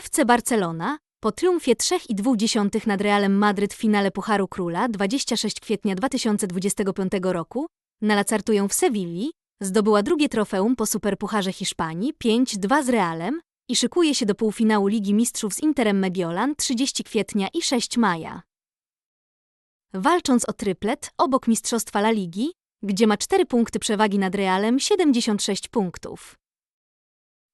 FC Barcelona, po triumfie 3,2 nad Realem Madryt w finale Pucharu Króla 26 kwietnia 2025 roku, nalacartują w Sewilli, zdobyła drugie trofeum po Superpucharze Hiszpanii 5-2 z Realem i szykuje się do półfinału Ligi Mistrzów z Interem Mediolan 30 kwietnia i 6 maja. Walcząc o tryplet obok Mistrzostwa La Ligi, gdzie ma 4 punkty przewagi nad Realem 76 punktów.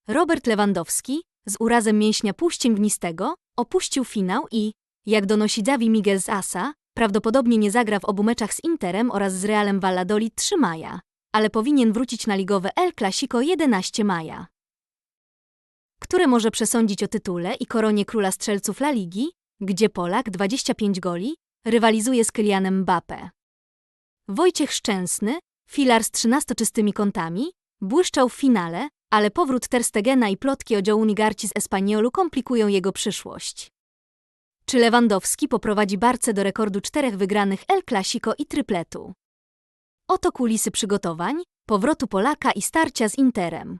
Robert Lewandowski, z urazem mięśnia półścięgnistego, opuścił finał i, jak donosi Davi Miguel z Asa, prawdopodobnie nie zagra w obu meczach z Interem oraz z Realem Valladolid 3 maja, ale powinien wrócić na ligowe El Clasico 11 maja. Które może przesądzić o tytule i koronie króla strzelców La Ligi, gdzie Polak 25 goli rywalizuje z Kylianem Mbappé. Wojciech Szczęsny, filar z 13 czystymi kątami, błyszczał w finale, ale powrót Terstegena i plotki o Jouni Garci z Espaniolu komplikują jego przyszłość. Czy Lewandowski poprowadzi Barce do rekordu czterech wygranych El Clasico i trypletu? Oto kulisy przygotowań, powrotu Polaka i starcia z Interem.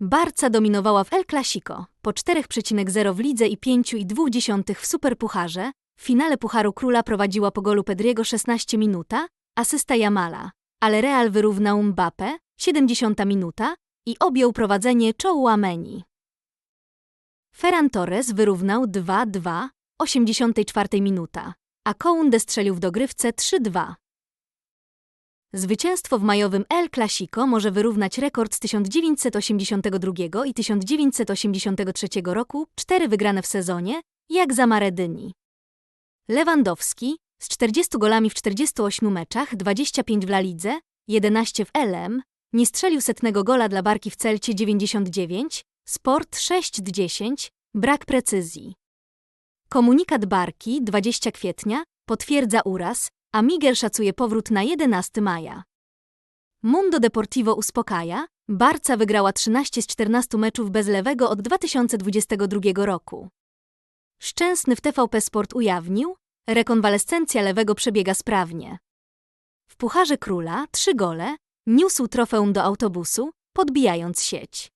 Barca dominowała w El Clasico, po 4,0 w lidze i 5,2 w Superpucharze, w finale Pucharu Króla prowadziła po golu Pedriego 16 minuta, asysta Jamala, ale Real wyrównał Mbappé, 70 minuta, i objął prowadzenie Chouameni. Ferran Torres wyrównał 2-2, 84 minuta, a Kounde strzelił w dogrywce 3-2. Zwycięstwo w majowym El Clasico może wyrównać rekord z 1982 i 1983 roku, cztery wygrane w sezonie, jak za Maredyni. Lewandowski z 40 golami w 48 meczach, 25 w La Lidze, 11 w LM, nie strzelił setnego gola dla Barki w Celcie 99, Sport 6-10, brak precyzji. Komunikat Barki 20 kwietnia potwierdza uraz, a Miguel szacuje powrót na 11 maja. Mundo Deportivo uspokaja, Barca wygrała 13 z 14 meczów bez lewego od 2022 roku. Szczęsny w TVP Sport ujawnił, rekonwalescencja lewego przebiega sprawnie. W Pucharze Króla trzy gole, niósł trofeum do autobusu, podbijając sieć.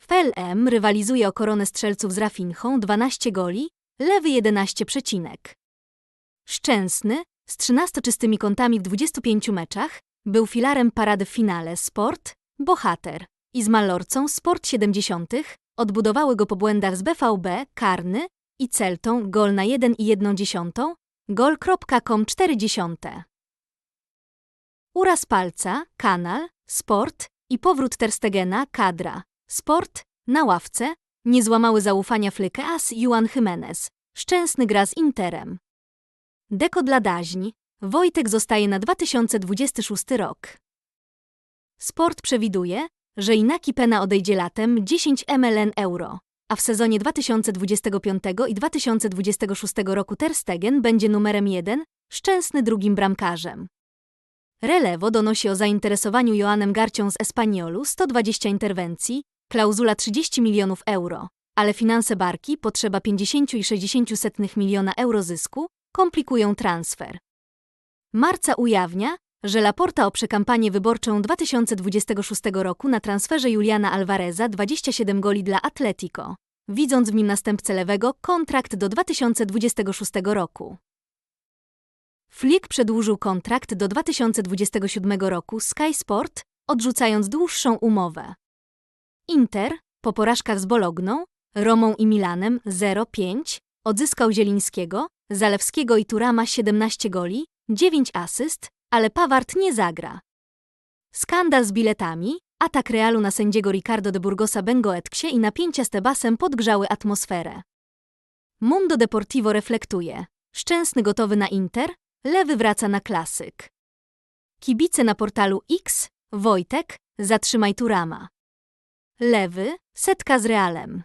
W rywalizuje o koronę strzelców z Rafinchą 12 goli, lewy 11 przecinek. Szczęsny, z 13 czystymi kątami w 25 meczach, był filarem parady w finale Sport, Bohater i z Malorcą Sport 70. Odbudowały go po błędach z BVB, Karny i Celtą gol na 1 i 1 dziesiątą, gol.com 40. Uraz palca, kanal, sport i powrót Terstegena, kadra, sport, na ławce, nie złamały zaufania Flykeas Juan Jimenez, szczęsny gra z Interem. Deko dla daźni, Wojtek zostaje na 2026 rok. Sport przewiduje, że Inaki Pena odejdzie latem 10 MLN euro, a w sezonie 2025 i 2026 roku Terstegen będzie numerem 1, szczęsny drugim bramkarzem. Relevo donosi o zainteresowaniu Joanem Garcią z Espaniolu 120 interwencji, klauzula 30 milionów euro, ale finanse Barki, potrzeba 50 i 60 setnych miliona euro zysku, komplikują transfer. Marca ujawnia, że Laporta oprze kampanię wyborczą 2026 roku na transferze Juliana Alvareza 27 goli dla Atletico, widząc w nim następcę lewego kontrakt do 2026 roku. Flick przedłużył kontrakt do 2027 roku Sky Sport, odrzucając dłuższą umowę. Inter, po porażkach z Bologną, Romą i Milanem 0-5, odzyskał Zielińskiego, Zalewskiego i Turama 17 goli, 9 asyst, ale Pawart nie zagra. Skandal z biletami, atak Realu na sędziego Ricardo de Burgosa Bengoetksie i napięcia z Tebasem podgrzały atmosferę. Mundo Deportivo reflektuje. Szczęsny gotowy na Inter, Lewy wraca na klasyk. Kibice na portalu X, Wojtek, zatrzymaj Turama. Lewy, setka z Realem.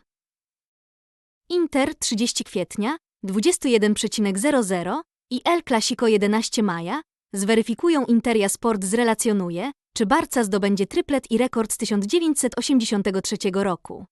Inter 30 kwietnia, 21,00 i El Clasico 11 maja zweryfikują Interia Sport zrelacjonuje, czy Barca zdobędzie tryplet i rekord z 1983 roku.